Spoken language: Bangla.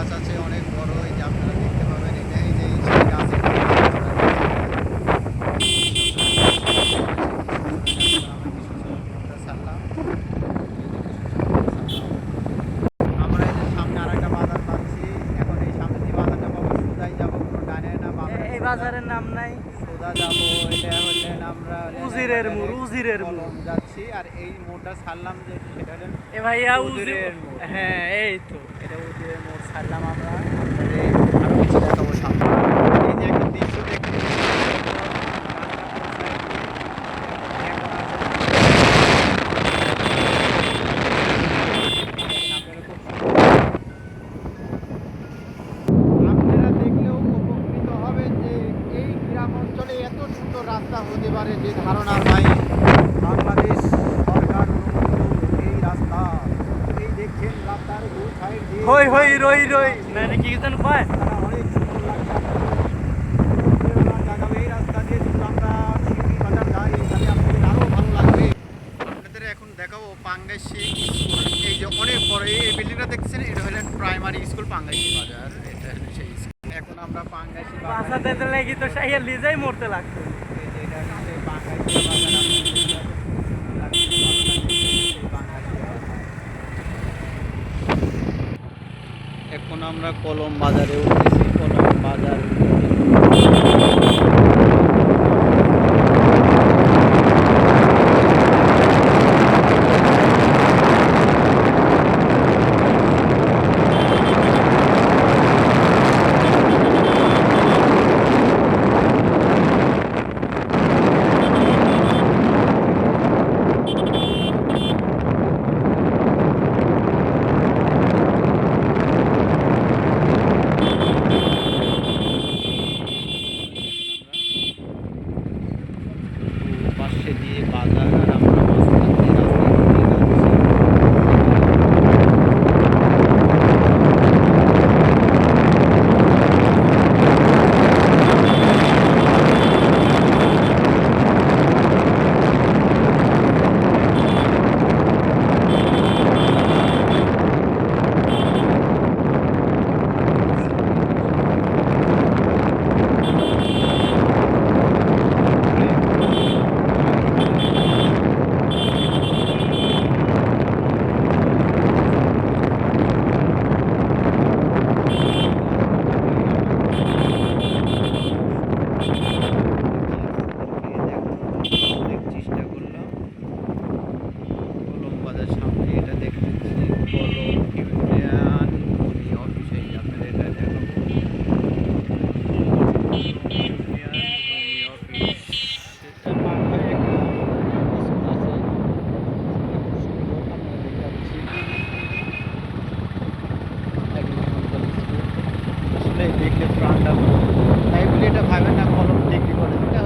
গাছ আছে অনেক বড় যাব এটা হলেন আমরা উজিরের যাচ্ছি আর এই মোড়টা ছাড়লাম যে সেটা এ ভাইয়া উজিরের হ্যাঁ এই তো। এটা ছাড়লাম আমরা। রাস্তা হতে পারে যে ধারণা নাই। বাংলাদেশ সরকার এই রাস্তা এই দেখছেন রাস্তার দু সাইড দিয়ে হই হই রই রই। না রে, কি যেন কয়? তারা অনেক সুন্দর লাগছে। প্রেরণার এই রাস্তা দিয়ে যদি আমরা শিল্পী বাজার যাই তাহলে আপনাদের আরও ভালো লাগবে। আপনাদের এখন দেখাবো পাঙ্গাইশি স্কুল। এই যে অনেক বড় এই বিল্ডিংটা দেখছেন? এটা হলেন প্রাইমারি স্কুল পাঙ্গাইশি বাজার। এটা সেই স্কুল। এখন আমরা পাঙ্গাইশি বাজার বাসাতে তো লাগি তো সাইয়া লিজাই মরতে লাগতো এই যে এটা হচ্ছে পাঙ্গাইশি বাজার আপনি দেখতে পাচ্ছেন, পাঙ্গাইশি বাজার। এখন আমরা কলম বাজারে উঠেছি। কলম বাজার দেখলে প্রাণটা তাই বলে এটা ভাবেন না কলম ডিগ্রি কলেজ